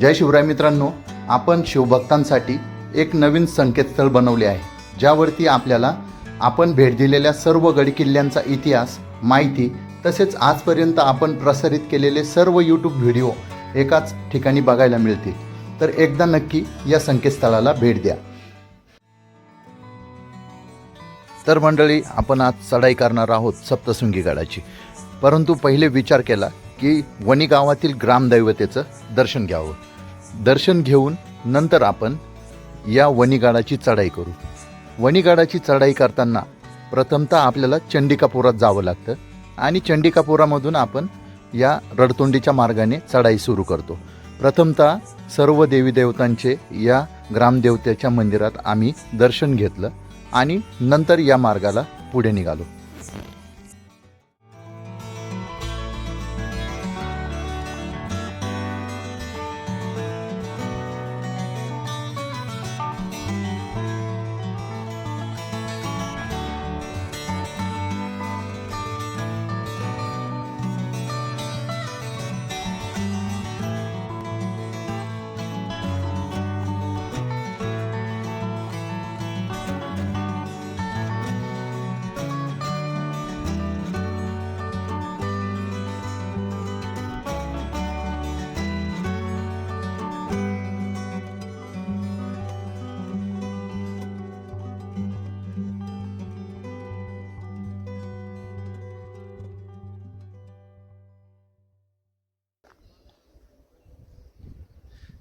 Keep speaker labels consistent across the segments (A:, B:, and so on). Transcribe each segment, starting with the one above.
A: जय शिवराय मित्रांनो आपण शिवभक्तांसाठी एक नवीन संकेतस्थळ बनवले आहे ज्यावरती आपल्याला आपण भेट दिलेल्या सर्व गडकिल्ल्यांचा इतिहास माहिती तसेच आजपर्यंत आपण प्रसारित केलेले सर्व यूट्यूब व्हिडिओ एकाच ठिकाणी बघायला मिळतील. तर एकदा नक्की या संकेतस्थळाला भेट द्या. तर मंडळी आपण आज चढाई करणार आहोत सप्तशृंगी गडाची. परंतु पहिले विचार केला की वणी गावातील ग्रामदैवतेचं दर्शन घ्यावं. दर्शन घेऊन नंतर आपण या वणीगाडाची चढाई करू. वणीगाडाची चढाई करताना प्रथमतः आपल्याला चंडिकापुरात जावं लागतं आणि चंडिकापुरामधून आपण या रडतोंडीच्या मार्गाने चढाई सुरू करतो. प्रथमतः सर्व देवी देवतांचे या ग्रामदेवतेच्या मंदिरात आम्ही दर्शन घेतलं आणि नंतर या मार्गाला पुढे निघालो.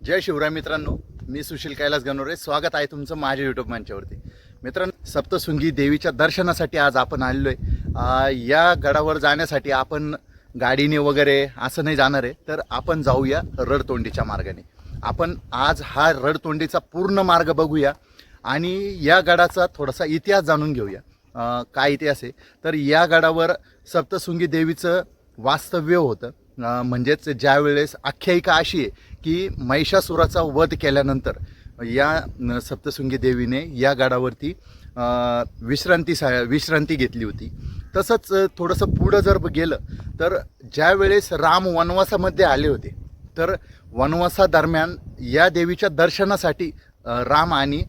A: जय शिवराय मित्रांनो मी सुशील कैलास गणोरे. स्वागत आहे तुमचं माझ्या यूट्यूब मंचावरती. मित्रांनो सप्तशृंगी देवीच्या दर्शनासाठी आज आपण आलेलो आहे या गडावर जाण्यासाठी आपण गाडीने वगैरे असं नाही जाणार आहे तर आपण जाऊया रडतोंडीच्या मार्गाने. आपण आज हा रडतोंडीचा पूर्ण मार्ग बघूया आणि या गडाचा थोडासा इतिहास जाणून घेऊया. काय इतिहास आहे? तर या गडावर सप्तशृंगी देवीचं वास्तव्य होतं. म्हणजेच ज्या वेळेस आख्यायिका अशी आहे की महिषासुराचा वध केल्यानंतर या सप्तशृंगी देवीने या गडावरती विश्रांती सा विश्रांती घेतली होती. तसंच थोडंसं पुढं जर गेलं तर ज्यावेळेस राम वनवासामध्ये आले होते तर वनवासादरम्यान या देवीच्या दर्शनासाठी राम आणि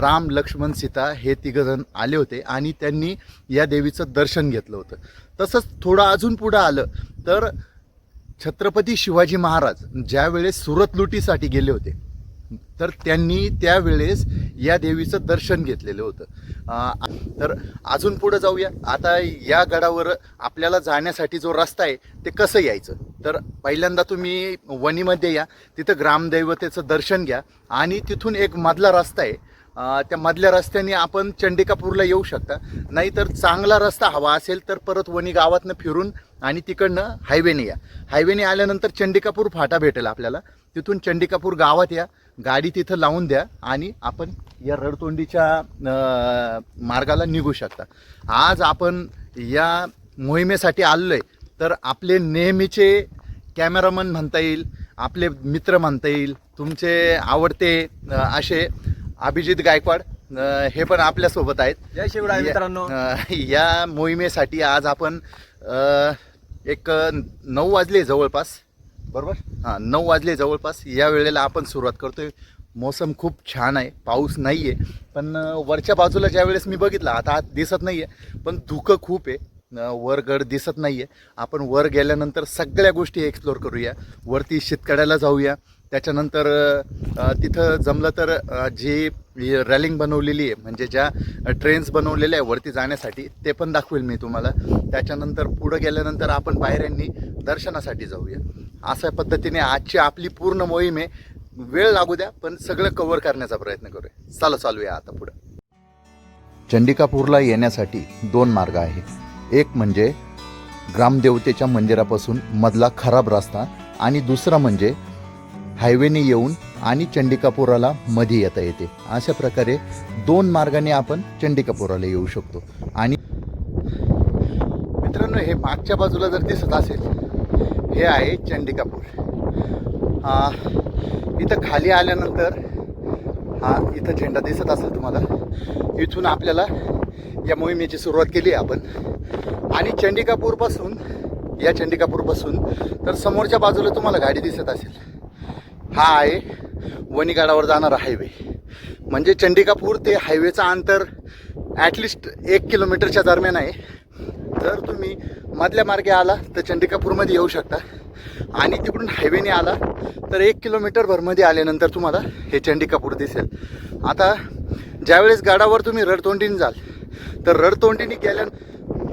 A: राम लक्ष्मण सीता हे तिघजण आले होते आणि त्यांनी या देवीचं दर्शन घेतलं होतं. तसंच थोडं अजून पुढं आलं तर छत्रपती शिवाजी महाराज ज्यावेळेस सुरत लुटीसाठी गेले होते तर त्यांनी त्यावेळेस या देवीचं दर्शन घेतलेलं होतं. तर अजून पुढं जाऊया. आता या गडावर आपल्याला जाण्यासाठी जो रस्ता आहे ते कसं यायचं? तर पहिल्यांदा तुम्ही वणीमध्ये या तिथं ग्रामदैवतेचं दर्शन घ्या. आणि तिथून एक मधला रस्ता आहे. त्या मधल्या रस्त्याने आपण चंडिकापूरला येऊ शकता. नाहीतर चांगला रस्ता हवा असेल तर परत वणी गावातनं फिरून आणि तिकडनं हायवेने या. हायवेने आल्यानंतर चंडिकापूर फाटा भेटेल आपल्याला. तिथून चंडिकापूर गावात या. गाडी तिथं लावून द्या आणि आपण या रडतोंडीच्या मार्गाला निघू शकता. आज आपण या मोहिमेसाठी आलेलो आहे तर आपले नेहमीचे कॅमेरामन म्हणता येईल आपले मित्र म्हणता येईल तुमचे आवडते असे अभिजित गायकवाड हे पण आपल्यासोबत आहेत.
B: जय शिवराय
A: या-
B: मित्रांनो
A: या मोहिमेसाठी आज आपण एक नऊ वाजले जवळपास. बरोबर? हां नऊ वाजले जवळपास. या वेळेला आपण सुरुवात करतोय. मोसम खूप छान आहे. पाऊस नाही आहे पण वरच्या बाजूला ज्या वेळेस मी बघितलं आता आत दिसत नाही आहे पण धुकं खूप आहे. वर गड दिसत नाही आहे आपण वर गेल्यानंतर सगळ्या गोष्टी एक्सप्लोर करूया. वरती शेतकड्याला जाऊया. त्याच्यानंतर तिथं जमलं तर जी रॅलिंग बनवलेली आहे म्हणजे ज्या ट्रेन्स बनवलेल्या आहे वरती जाण्यासाठी ते पण दाखवेल मी तुम्हाला. त्याच्यानंतर पुढं गेल्यानंतर आपण बाहेरांनी दर्शनासाठी जाऊया. अशा पद्धतीने आजची आपली पूर्ण मोहीम आहे. वेळ लागू द्या पण सगळं कव्हर करण्याचा प्रयत्न करूया. चला चालूया आता पुढं. चंडिकापूरला येण्यासाठी दोन मार्ग आहे. एक म्हणजे ग्रामदेवतेच्या मंदिरापासून मधला खराब रस्ता आणि दुसरा म्हणजे हायवेने येऊन आणि चंडिकापुराला मध्ये येता येते. अशा प्रकारे दोन मार्गाने आपण चंडिकापुराला येऊ शकतो. आणि मित्रांनो हे मागच्या बाजूला जर दिसत असेल हे आहे चंडिकापूर. इथं खाली आल्यानंतर हा इथं झेंडा दिसत असेल तुम्हाला. इथून आपल्याला या मोहिमेची सुरुवात केली आहे आपण. आणि चंडिकापूरपासून या चंडिकापूरपासून तर समोरच्या बाजूला तुम्हाला गाडी दिसत असेल. हा आहे वणीगडावर जाणारा हायवे म्हणजे चंडिकापूर ते हायवेचं अंतर ॲटलिस्ट एक किलोमीटरच्या दरम्यान आहे. जर तुम्ही मधल्या मार्गे आला तर चंडिकापूरमध्ये येऊ शकता. आणि तिकडून हायवेने आला तर एक किलोमीटर भरमध्ये आल्यानंतर तुम्हाला हे चंडिकापूर दिसेल. आता ज्यावेळेस गाडावर तुम्ही रडतोंडीने जाल तर रडतोंडीने गेल्या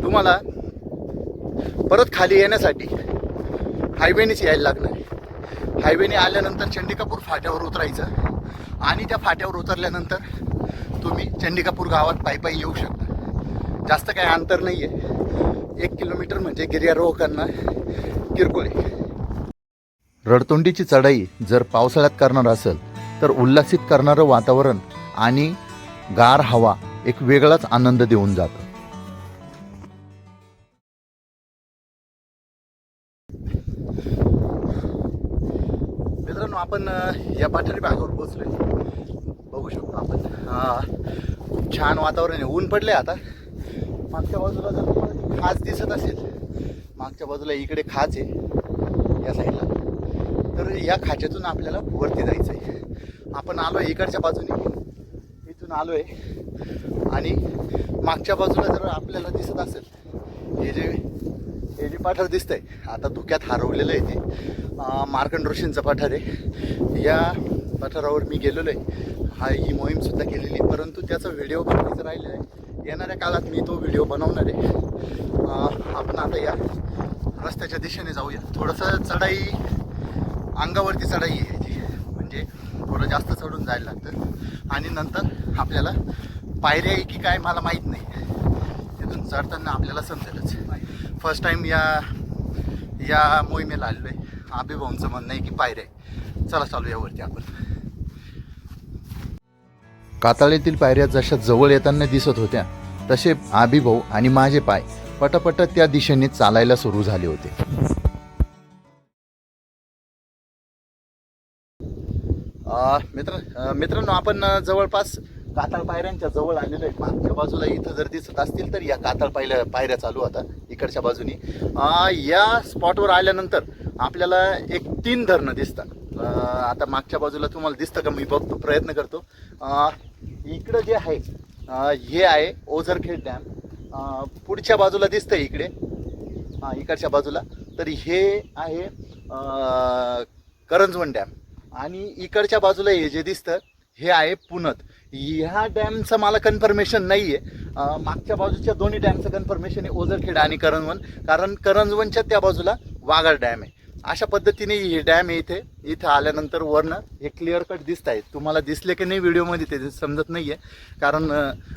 A: तुम्हाला परत खाली येण्यासाठी हायवेनेच यायला लागणार आहे. हायवेने आल्यानंतर चंडिकापूर फाट्यावर उतरायचं आणि त्या फाट्यावर उतरल्यानंतर तुम्ही चंडिकापूर गावात पायी पायी येऊ शकता. जास्त काही अंतर नाही आहे एक किलोमीटर म्हणजे गिर्यारोहकांना किरकोळ आहे. रडतोंडीची चढाई जर पावसाळ्यात करणार असेल तर उल्हासित करणारं वातावरण आणि गार हवा एक वेगळाच आनंद देऊन जातं. मित्रांनो आपण या पाठारी भागावर पोहोचलोय. बघू शकतो आपण. खूप छान वातावरण आहे. ऊन पडले आता. मागच्या बाजूला जर तुम्हाला खाच दिसत असेल मागच्या बाजूला इकडे खाच आहे या साईडला तर या खाच्यातून आपल्याला वरती जायचं आहे आपण आलो आहे इकडच्या बाजूने. इथून आलो आहे आणि मागच्या बाजूला जर आपल्याला दिसत असेल हे जे हे जे पठार दिसतंय आता धुक्यात हरवलेलं आहे ते. मार्कंड ऋषींचं पठार आहे. या पठारावर मी गेलेलो आहे. हा ही मोहीमसुद्धा केलेली आहे, परंतु त्याचा व्हिडिओ बनवायचा राहिला आहे. येणाऱ्या काळात मी तो व्हिडिओ बनवणार आहे. आपण आता या रस्त्याच्या दिशेने जाऊया. थोडंसं चढाई अंगावरती चढाई आहे ती म्हणजे थोडं जास्त चढून जायला लागतं. आणि नंतर आपल्याला पायऱ्या आहे की काय मला माहीत नाही. तिथून चढताना आपल्याला समजेलच. फर्स्ट टाईम या या मोहिमेला आलेलो आहे. अभिभाऊंचं म्हणणं आहे की पायऱ्या चला चालू यावरती आपण. काताळेतील पायऱ्या जशा जवळ येताना दिसत होत्या तसे आबिभाऊ आणि माझे पाय पटपट त्या दिशेने चालायला सुरू झाले होते. मित्र मित्रांनो आपण जवळपास कातळ पायऱ्यांच्या जवळ आलेलं आहे. मागच्या बाजूला इथं जर दिसत असतील तर या कातळ पायऱ्या पायऱ्या चालू आता इकडच्या बाजूनी. या स्पॉटवर आल्यानंतर आपल्याला एक तीन धरणं दिसतात. आता मागच्या बाजूला तुम्हाला दिसतं का? मी बघतो प्रयत्न करतो. इकडं जे आहे हे आहे ओझरखेड डॅम. पुढच्या बाजूला दिसतं इकडे. हां इकडच्या बाजूला. तर हे आहे करंजवण डॅम. आणि इकडच्या बाजूला हे जे दिसतं हे आहे पुनत. ह्या डॅमचं मला कन्फर्मेशन नाही आहे मागच्या बाजूच्या दोन्ही डॅमचं कन्फर्मेशन आहे ओझरखेड आणि करंजवन. कारण करंजवनच्या त्या बाजूला वाघाड डॅम आहे. अशा पद्धतीने हे डॅम आहे इथे. इथं आल्यानंतर वरनं हे क्लिअर कट दिसत आहे तुम्हाला दिसले की नाही व्हिडिओमध्ये ते समजत नाही आहे कारण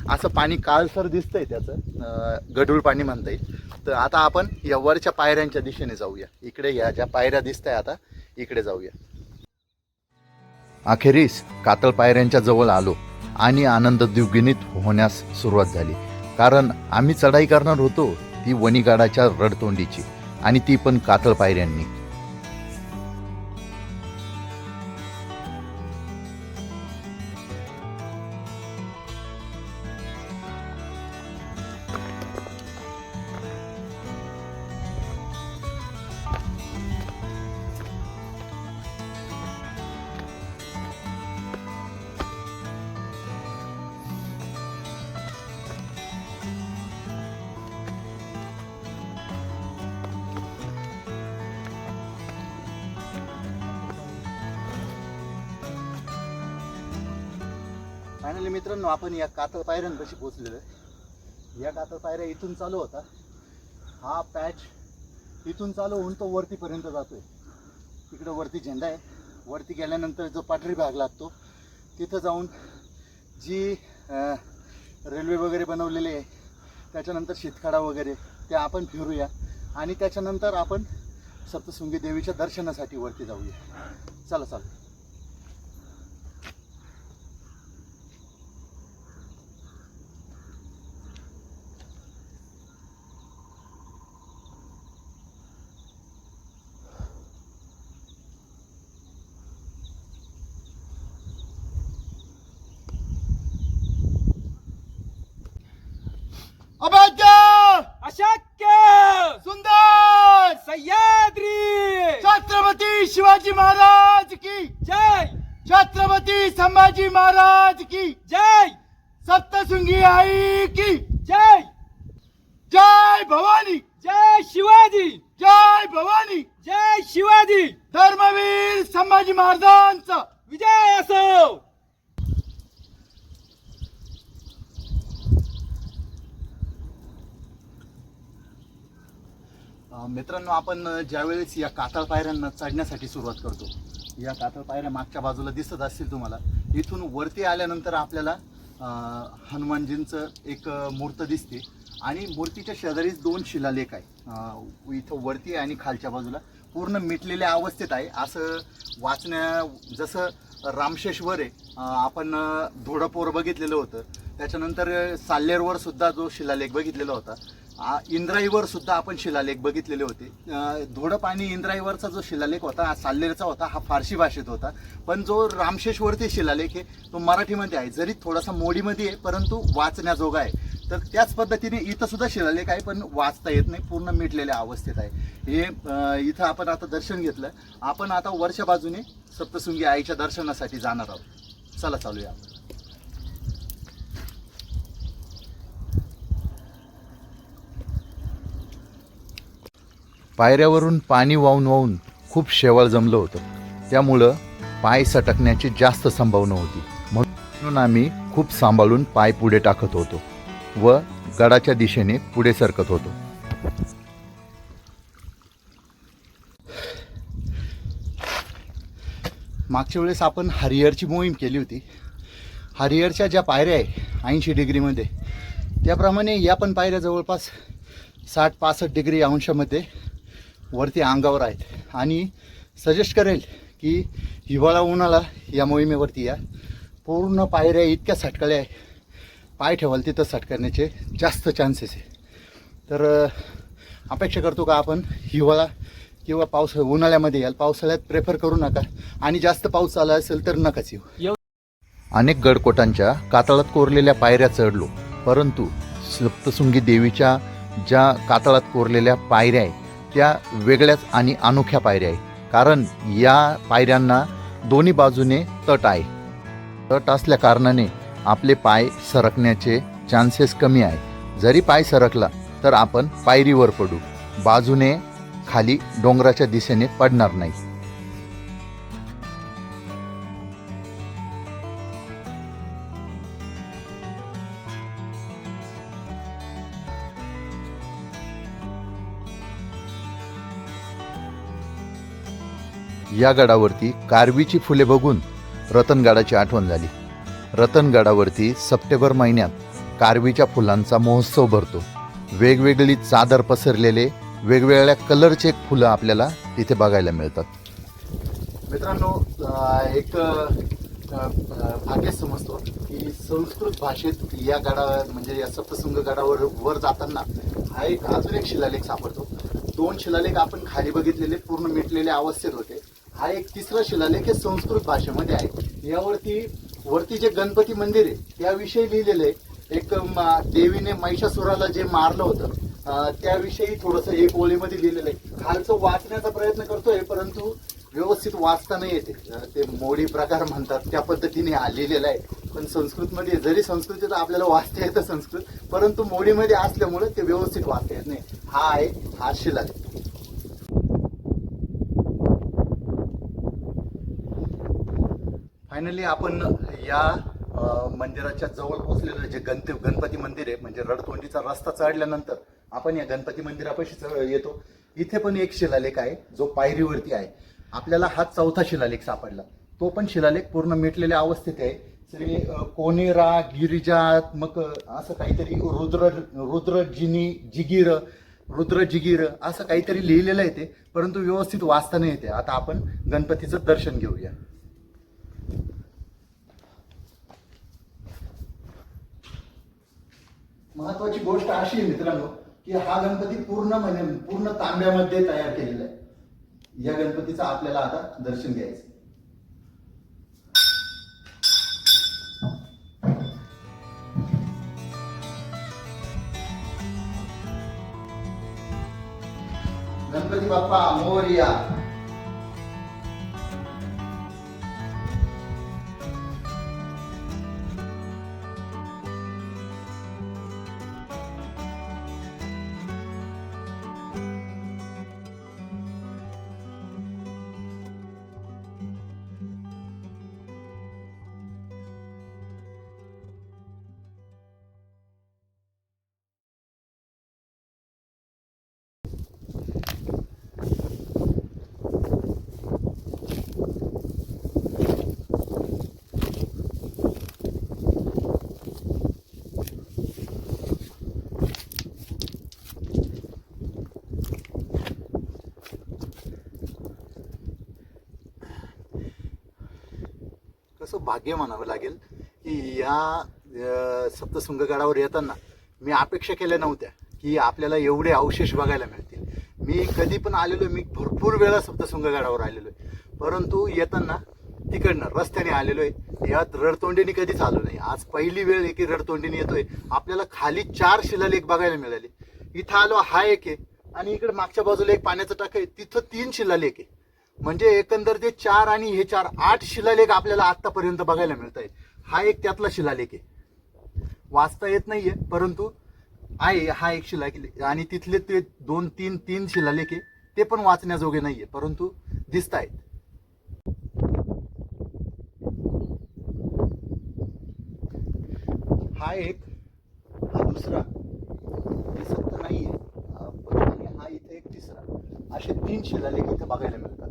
A: असं पाणी काळसर दिसतंय त्याचं. गढूळ पाणी म्हणता येईल. तर आता आपण या वरच्या पायऱ्यांच्या दिशेने जाऊया. इकडे ह्या ज्या पायऱ्या दिसत आहे आता इकडे जाऊया. अखेरीस कातळ पायऱ्यांच्या जवळ आलो आणि आनंद द्विगुणित होण्यास सुरुवात झाली. कारण आम्ही चढाई करणार होतो ती वणीगाडाच्या रडतोंडीची आणि ती पण कातळ पायऱ्यांनी. फायनली मित्रांनो आपण या कातळ पायऱ्यांपाशी पोचलेलो आहे. या कातळ पायऱ्या इथून चालू होता. हा पॅच इथून चालू होऊन तो वरतीपर्यंत जातोय. तिकडं वरती झेंडा आहे. वरती गेल्यानंतर जो पाठरी भाग लागतो तिथं जाऊन जी रेल्वे वगैरे बनवलेली आहे त्याच्यानंतर शितखाडा वगैरे ते आपण फिरूया. आणि त्याच्यानंतर आपण सप्तशृंगी देवीच्या दर्शनासाठी वरती जाऊया. चला चला अभाग्य
B: अशक्य
A: सुंदर
B: सह्याद्री
A: छत्रपती शिवाजी महाराज की
B: जय
A: संभाजी महाराज की
B: जय।
A: सप्तशृंगी आई की
B: जय।
A: जय भवानी।
B: जय शिवाजी।
A: जय भवानी।
B: जय शिवाजी।
A: धर्मवीर संभाजी महाराजांचा।
B: विजय असो।
A: मित्रांनो आपण ज्यावेळेस या कातळ पायऱ्यांना चढण्यासाठी सुरुवात करतो या कातळ पायऱ्या मागच्या बाजूला दिसत असतील तुम्हाला. इथून वरती आल्यानंतर आपल्याला हनुमानजींचं एक मूर्त दिसते. आणि मूर्तीच्या शेजारीच दोन शिलालेख आहे इथं वरती आणि खालच्या बाजूला. पूर्ण मिटलेल्या अवस्थेत आहे. असं वाचण्या जसं रामशेश्वर आहे आपण धोडपोर बघितलेलं होतं. त्याच्यानंतर साल्लेरवर सुद्धा जो शिलालेख बघितलेला होता. इंद्राईवर सुद्धा आपण शिलालेख बघितलेले होते. धोडप आणि इंद्राईवरचा जो शिलालेख होता हा साल्हेरचा होता हा फारसी भाषेत होता. पण जो रामशेषवरती शिलालेख आहे तो मराठीमध्ये आहे. जरी थोडासा मोडीमध्ये आहे परंतु वाचण्याजोगा आहे. तर त्याच पद्धतीने इथं सुद्धा शिलालेख आहे पण वाचता येत नाही पूर्ण मिटलेल्या अवस्थेत आहे. हे इथं आपण आता दर्शन घेतलं. आपण आता वरच्या बाजूने सप्तशृंगी आईच्या दर्शनासाठी जाणार आहोत. चला चालूया. आपण पायऱ्यावरून पाणी वाहून वाहून खूप शेवाळ जमलं होतं. त्यामुळं पाय सटकण्याची जास्त संभावना होती. म्हणून आम्ही खूप सांभाळून पाय पुढे टाकत होतो व गडाच्या दिशेने पुढे सरकत होतो. मागच्या वेळेस आपण हरिहरची मोहीम केली होती. हरिहरच्या ज्या पायऱ्या आहे ऐंशी डिग्रीमध्ये त्याप्रमाणे या पण पायऱ्या जवळपास साठ पासष्ट डिग्री अंशामध्ये वरती अंगावर आहेत आणि सजेस्ट करेल की हिवाळा उन्हाळा या मोहिमेवरती या. पूर्ण पायऱ्या इतक्या सटकल्या आहे. पाय ठेवाल तिथं सटकण्याचे जास्त चान्सेस आहे. तर अपेक्षा करतो का आपण हिवाळा किंवा पाऊस उन्हाळ्यामध्ये याल. पावसाळ्यात प्रेफर करू नका. आणि जास्त पाऊस आला असेल तर नकाच येऊ. अनेक गडकोटांच्या कातळात कोरलेल्या पायऱ्या चढलो. परंतु सप्तशृंगी देवीच्या ज्या कातळात कोरलेल्या पायऱ्या आहेत त्या वेगळ्याच आणि अनोख्या पायऱ्या आहे कारण या पायऱ्यांना दोन्ही बाजूने तट आहे. तट असल्या कारणाने आपले पाय सरकण्याचे चान्सेस कमी आहे. जरी पाय सरकला तर आपण पायरीवर पडू. बाजूने खाली डोंगराच्या दिशेने पडणार नाही. या गडावरती कारवीची फुले बघून रतनगडाची आठवण झाली. रतनगडावरती सप्टेंबर महिन्यात कारवीच्या फुलांचा महोत्सव भरतो. वेगवेगळी चादर पसरलेले वेगवेगळ्या कलरचे फुलं आपल्याला तिथे बघायला मिळतात. मित्रांनो एक भाग्य समजतो की संस्कृत भाषेत या गडा म्हणजे या सप्तसंग गडावर वर जाताना हा एक अजून एक शिलालेख सापडतो. दोन शिलालेख आपण खाली बघितलेले पूर्ण मिटलेले अवस्थेत होते. हा एक तिसरा शिलालेख हे संस्कृत भाषेमध्ये आहे. यावरती वरती जे गणपती मंदिर आहे त्याविषयी लिहिलेलं आहे. एक देवीने महिषासुराला जे मारलं होतं त्याविषयी थोडंसं एक ओळीमध्ये लिहिलेलं आहे. खालचं वाचण्याचा प्रयत्न करतोय परंतु व्यवस्थित वाचता नाही येते. ते मोडी प्रकार म्हणतात त्या पद्धतीने हा लिहिलेला आहे. पण संस्कृतमध्ये जरी संस्कृतीत आपल्याला वाचता येतं संस्कृत परंतु मोडीमध्ये असल्यामुळे ते व्यवस्थित वाचता येत नाही. हा आहे हा शिलालेख. फायनली आपण या मंदिराच्या जवळ पोहोचलेलं जे गणते गणपती मंदिर आहे म्हणजे रडतोंडीचा रस्ता चढल्यानंतर आपण या गणपती मंदिरापाशी चढ- येतो. इथे पण एक शिलालेख आहे जो पायरीवरती आहे. आपल्याला हा चौथा शिलालेख सापडला. तो पण शिलालेख पूर्ण मिटलेल्या अवस्थेत आहे. श्री कोनेरा गिरिजात्मक असं काहीतरी रुद्र रुद्रजिनी जिगीर रुद्र जिगीर असं काहीतरी लिहिलेलं आहे ते परंतु व्यवस्थित वाचता नाही येते. आता आपण गणपतीचं दर्शन घेऊया. महत्वाची गोष्ट अशी आहे मित्रांनो की हा गणपती पूर्ण म्हणजे पूर्ण तांब्यामध्ये तयार केलेला आहे. या गणपतीचं आपल्याला आता दर्शन घ्यायचं गणपती बाप्पा मोरिया. असं भाग्य म्हणावं लागेल की या अं, सप्तशृंगगडावर येताना मी अपेक्षा केल्या नव्हत्या की आपल्याला एवढे अवशेष बघायला मिळतील. मी कधी पण आलेलो मी भरपूर वेळा सप्तशृंगगडावर आलेलो आहे. परंतु येताना तिकडनं रस्त्याने आलेलो आहे. यात रडतोंडीने कधीच आलो नाही. आज पहिली वेळ आहे की रडतोंडीने येतोय. आपल्याला खाली चार शिलालेख बघायला मिळाले. इथं आलो हा एक आहे. आणि इकडे मागच्या बाजूला एक पाण्याचं टाक आहे. तिथं तीन शिलालेख आहे. म्हणजे एकंदर ते चार आणि हे चार आठ शिलालेख आपल्याला आतापर्यंत बघायला मिळत आहे हा एक त्यातला शिलालेख आहे. वाचता येत नाहीये परंतु आहे हा एक शिलालेख आणि तिथले ते दोन तीन तीन शिलालेख आहे. ते पण वाचण्याजोगे नाहीये परंतु दिसत आहेत हा एक हा दुसरा. दिसत नाहीये हा हा इथे एक तिसरा. असे तीन शिलालेख इथे बघायला मिळतात.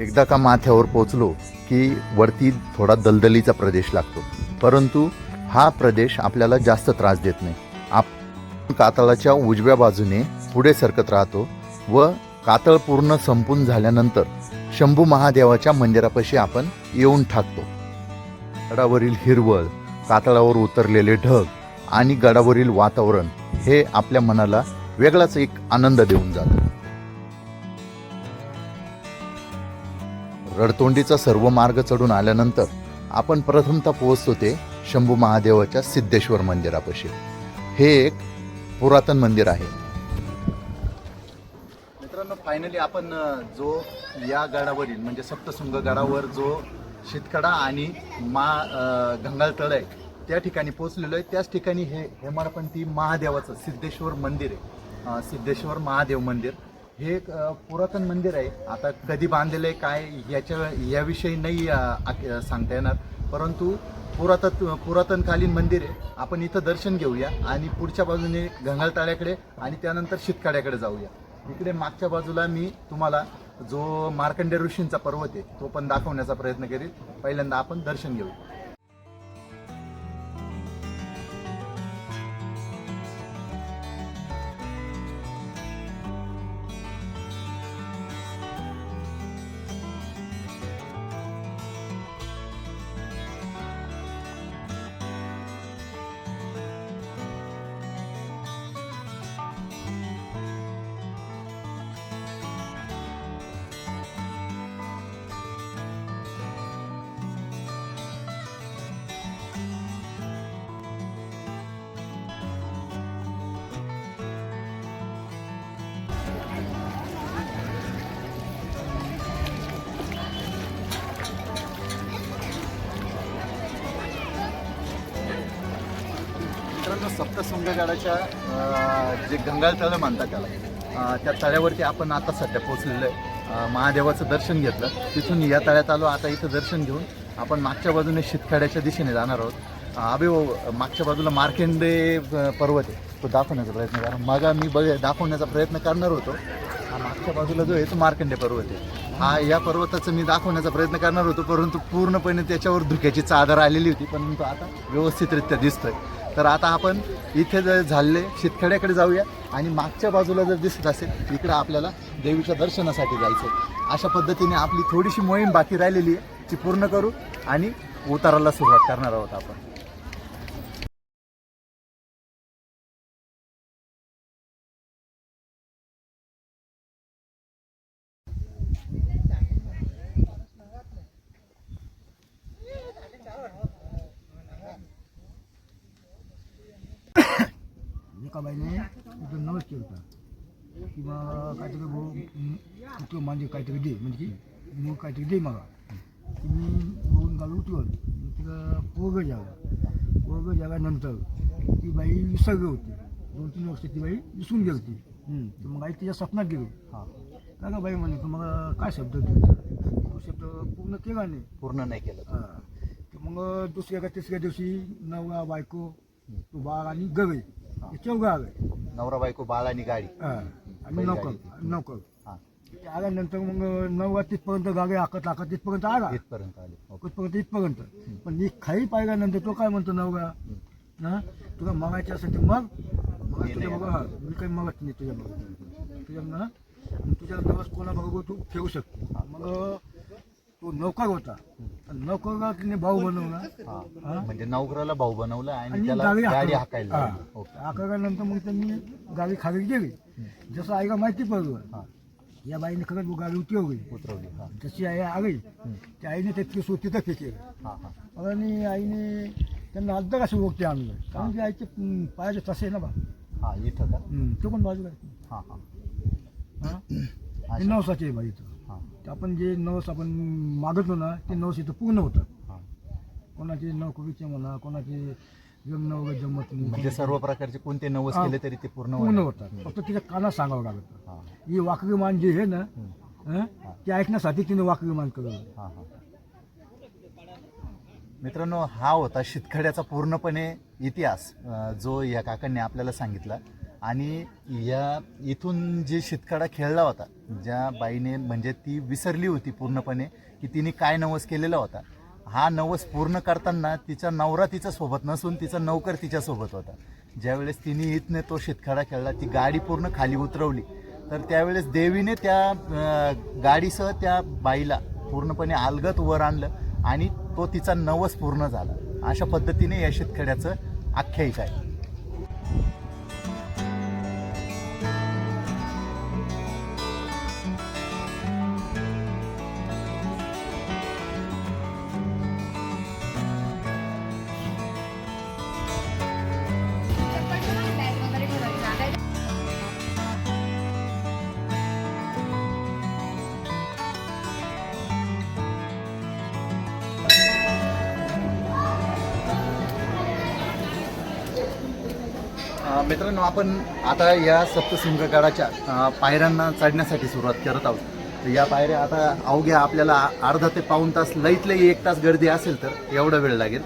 A: एकदा का माथ्यावर पोचलो की वरती थोडा दलदलीचा प्रदेश लागतो. परंतु हा प्रदेश आपल्याला जास्त त्रास देत नाही. आप कातळाच्या उजव्या बाजूने पुढे सरकत राहतो व कातळ पूर्ण संपून झाल्यानंतर शंभू महादेवाच्या मंदिरापाशी आपण येऊन ठाकतो गडावरील हिरवळ कातळावर उतरलेले ढग आणि गडावरील वातावरण हे आपल्या मनाला वेगळाच एक आनंद देऊन जातं. रडतोंडीचा सर्व मार्ग चढून आल्यानंतर आपण प्रथमतः पोहोचतो ते शंभू महादेवाच्या सिद्धेश्वर मंदिरापाशी. हे एक पुरातन मंदिर आहे. मित्रांनो फायनली आपण जो या गडावरील म्हणजे सप्तशृंग गडावर जो शितकडा आणि मा अ, तळ आहे त्या ठिकाणी पोहोचलेलो आहे. त्याच ठिकाणी हे हेमाडपंथी महादेवाचं सिद्धेश्वर मंदिर आहे. सिद्धेश्वर महादेव मंदिर. हे एक पुरातन मंदिर आहे. आता कधी बांधलेलं आहे काय याच्या याविषयी नाही सांगता येणार. परंतु पुरातन पुरातनकालीन मंदिर आहे. आपण इथं दर्शन घेऊया आणि पुढच्या बाजूने गंगाळताळ्याकडे आणि त्यानंतर शितकाड्याकडे जाऊया. इकडे मागच्या बाजूला मी तुम्हाला जो मार्कंडे ऋषींचा पर्वत आहे तो पण दाखवण्याचा प्रयत्न करील पहिल्यांदा आपण दर्शन घेऊया. सप्तशृंगगडाच्या जे गंगाळ तळं म्हणतात त्याला त्या तळ्यावरती आपण आता सध्या पोचलेलं आहे. महादेवाचं दर्शन घेतलं. तिथून या तळ्यात आलो आता इथं दर्शन घेऊन आपण मागच्या बाजूने शितखड्याच्या दिशेने जाणार आहोत. अं, मागच्या बाजूला मार्केंडे पर्वत आहे. तो दाखवण्याचा प्रयत्न करा. मग मी बघ दाखवण्याचा प्रयत्न करणार होतो. हा मागच्या बाजूला जो आहे तो मार्कंडे पर्वत आहे. हा या पर्वताचं मी दाखवण्याचा प्रयत्न करणार होतो परंतु पूर्णपणे त्याच्यावर धुक्याची चादर आलेली होती परंतु आता व्यवस्थितरित्या दिसतोय. तर आता आपण इथे जर झाले शितखेड्याकडे जाऊया आणि मागच्या बाजूला जर दिसत असेल इकडं आपल्याला देवीच्या दर्शनासाठी जायचं आहे. अशा पद्धतीने आपली थोडीशी मोहीम बाकी राहिलेली आहे ती पूर्ण करू आणि उताराला सुरुवात करणार आहोत आपण
C: एका बाईने इथं नवस केलं होता. किंवा काहीतरी भाऊ उठव म्हणजे काहीतरी दे म्हणजे की मग काहीतरी दे मला. की मी बघून गावी उठवल तिथं पोरगं जावं. पोरगं जाव्यानंतर ती बाई विसर्ग होती. दोन तीन वर्ष ती बाई विसरून गेली होती. तर मग आई तिच्या स्वप्नात गेली.
A: हां.
C: का बाई म्हणे तुम्हाला काय शब्द दिला तो? शब्द पूर्ण केला नाही.
A: पूर्ण नाही केलं
C: हा. तर मग दुसऱ्या का तिसऱ्या दिवशी नवरा बायको तो बाळ आणि गवे चौघा आले
A: नवरा बायको बाळ आणि गाडी बैलगाडी.
C: नौकर नौकर
A: हां
C: आल्यानंतर मग नवरा तिथपर्यंत गावी आकत आकत तिथपर्यंत आला
A: इथपर्यंत आले ओके
C: तिथपर्यंत इथपर्यंत पण मी खाई पाहिल्यानंतर तो काय म्हणतो नवरा ना तुला मागायचं असेल तर मग मग
A: मी
C: तुझ्या
A: नाही
C: बघा मी काही मागत नाही तुझ्या बघा तुझ्या ना तुझ्या नवस कोणाबरोबर तू ठेवू शकतो मग तो नौकर होता. आणि नौकरला तिने भाऊ बनवला?
A: हां? म्हणजे नवकराला भाऊ बनवलं आणि
C: आणि
A: त्याला
C: गावी
A: गाडी हाकायला. लावली. ओके.
C: हाकल्यानंतर मग त्यांनी गावी खाली गेली. जसं आईला माहिती पडलं
A: हां.
C: या बाईने खरंच गावी उतरवली
A: उतरवली हां.
C: जशी आई आली त्या आईने ते केस तिथं फेकेल
A: हां हां.
C: आणि आईने त्यांना अर्धा कसं ओळखते आणलं? कारण की आईचे पायाचे तसे ना बा.
A: हां इथं का?
C: तो पण बाजूला आहे.
A: हां हां.
C: हा? नवसाचे बाई ते आपण जे नवस आपण मागतो ना ते नवस इथं पूर्ण होतं.
A: हां.
C: कोणाचे नोकरीचे म्हणा कोणाचे जमणं जमत नाही
A: म्हणजे सर्व प्रकारचे कोणते नवस
C: हा.
A: केले तरी ते पूर्ण
C: पूर्ण. होतात. फक्त तिच्या कानात सांगावं लागतं.
A: हां.
C: ही वाकरी मान जे आहे ना. हं, ते ऐकण्यासाठी तिने वाकरी मान करवलं
A: हां हां. मित्रांनो हा होता शितखड्याचा पूर्णपणे इतिहास अं, जो या काकांनी आपल्याला सांगितला. आणि या इथून जे शितखडा खेळला होता ज्या बाईने म्हणजे ती विसरली होती पूर्णपणे की तिने काय नवस केलेला होता हा नवस पूर्ण करताना तिचा नवरा तिच्या सोबत नसून तिचा नौकर तिच्या सोबत होता. ज्यावेळेस तिने इथने तो शेतखडा खेळला ती गाडी पूर्ण खाली उतरवली. तर त्यावेळेस देवीने त्या गाडीसह त्या बाईला पूर्णपणे अलगत वर आणलं आणि तो तिचा नवस पूर्ण झाला. अशा पद्धतीने या शेतकऱ्याचं आख्यायिका आहे. मित्रांनो आपण आता या सप्तशृंगगडाच्या पायऱ्यांना चढण्यासाठी सुरुवात करत आहोत. तर या पायऱ्या आता अवघ्या आपल्याला अर्धा ते पाऊण तास लईत लई एक तास गर्दी असेल तर एवढा वेळ लागेल.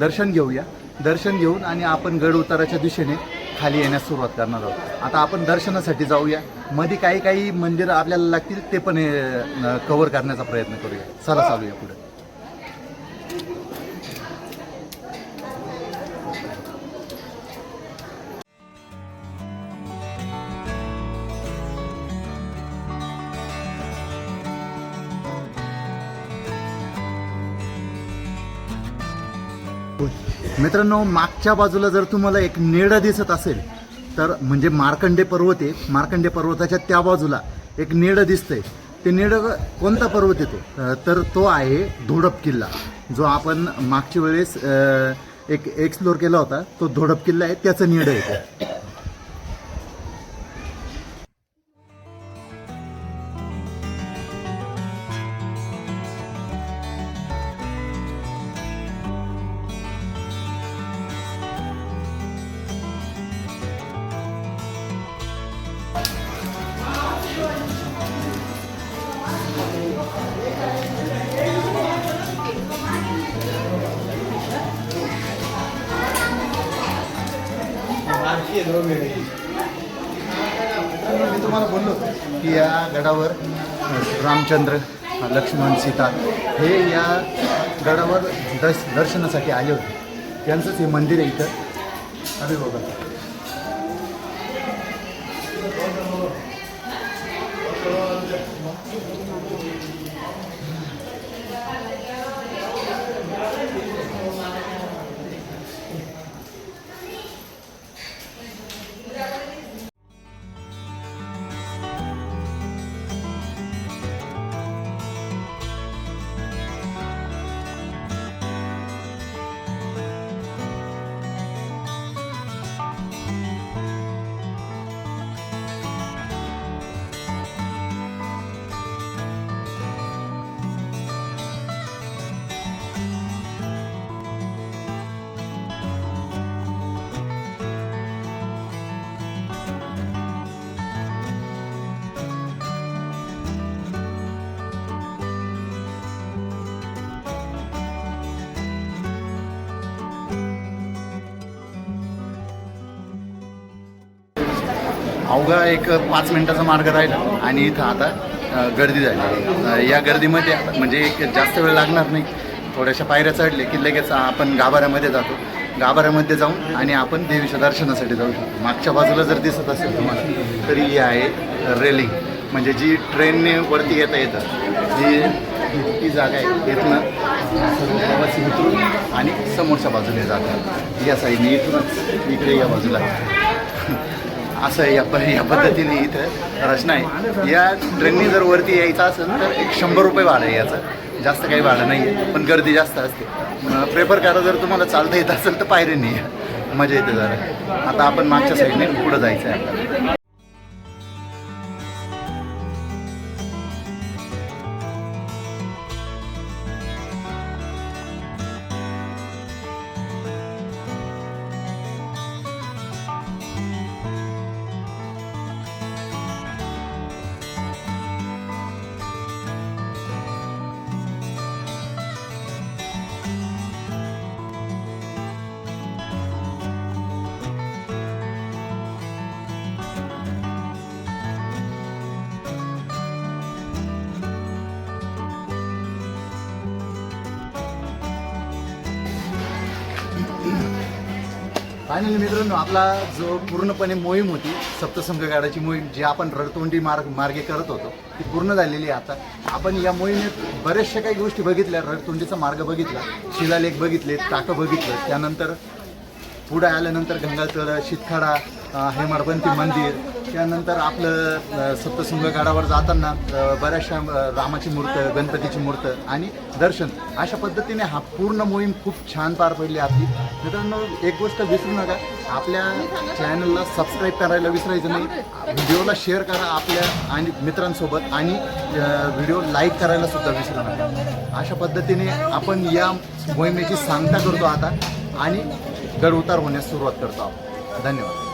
A: दर्शन घेऊया. दर्शन घेऊन आणि आपण गड उताराच्या दिशेने खाली येण्यास सुरुवात करणार आहोत. आता आपण दर्शनासाठी जाऊया. मध्ये काही काही मंदिरं आपल्याला लागतील ते पण कव्हर करण्याचा प्रयत्न करूया. चला चालूया पुढे. मित्रांनो मागच्या बाजूला जर तुम्हाला एक नेडं दिसत असेल तर म्हणजे मार्कंडे पर्वत आहे. मार्कंडे पर्वताच्या त्या बाजूला एक नेडं दिसतंय. ते नेडं कोणता पर्वत येतो तर तो आहे धोडप किल्ला जो आपण मागच्या वेळेस एक एक्सप्लोर केला होता. तो धोडप किल्ला आहे त्याचं नेडं येतं रामचंद्र लक्ष्मण सीता हे या गडावर दर्श दर्शनासाठी आले होते. त्यांचंच हे मंदिर आहे इथं. अरे अवघा एक पाच मिनिटाचा मार्ग राहिला आणि इथं आता गर्दी झाली. या गर्दीमध्ये म्हणजे एक जास्त वेळ लागणार नाही. थोड्याशा पायऱ्या चढले की लगेच आपण गाभाऱ्यामध्ये जातो. गाभाऱ्यामध्ये जाऊन आणि आपण देवीच्या दर्शनासाठी जाऊ शकतो. मागच्या बाजूला जर दिसत असेल तुम्हाला तरी ही आहे रेलिंग म्हणजे जी ट्रेनने वरती येता येतं ही ती जागा आहे. इथनं सर्व प्रवासी उतरून आणि समोरच्या बाजूने जातात. या साईडने इथूनच इकडे या बाजूला. असं या प या पद्धतीने इथं रचना आहे. या ट्रेननी जर वरती यायचं असेल तर एक शंभर रुपये भाडं आहे याचं. जास्त काही भाडं नाही आहे पण गर्दी जास्त असते. प्रेफर करा जर तुम्हाला चालता येत असेल तर पायऱ्यांनी या. मजा येते जरा. आता आपण मागच्या साईडने पुढं जायचं आहे. आपला जो पूर्णपणे मोहीम होती सप्तसंघ गाडाची मोहीम जी आपण रडतोंडी मार्ग मार्गे करत होतो ती पूर्ण झालेली आहे आता. आपण या मोहिमेत बऱ्याचशा काही गोष्टी बघितल्या रडतोंडीचा मार्ग बघितला शिलालेख बघितले टाकं बघितलं. त्यानंतर पुढं आल्यानंतर गंगातळ शितखाडा हेमाडपंथी मंदिर. त्यानंतर आपलं अ, गडावर जाताना बऱ्याचशा रामाची मूर्त गणपतीची मूर्त आणि दर्शन. अशा पद्धतीने हा पूर्ण मोहीम खूप छान पार पडली आपली. मित्रांनो एक गोष्ट विसरू नका. आपल्या चॅनलला सबस्क्राईब करायला विसरायचं नाही. व्हिडिओला शेअर करा आपल्या आणि मित्रांसोबत आणि व्हिडिओ लाईक करायला सुद्धा विसरू नका. अशा पद्धतीने आपण या मोहिमेची सांगता करतो आता आणि गड उतार होण्यास सुरुवात करतो आहोत धन्यवाद.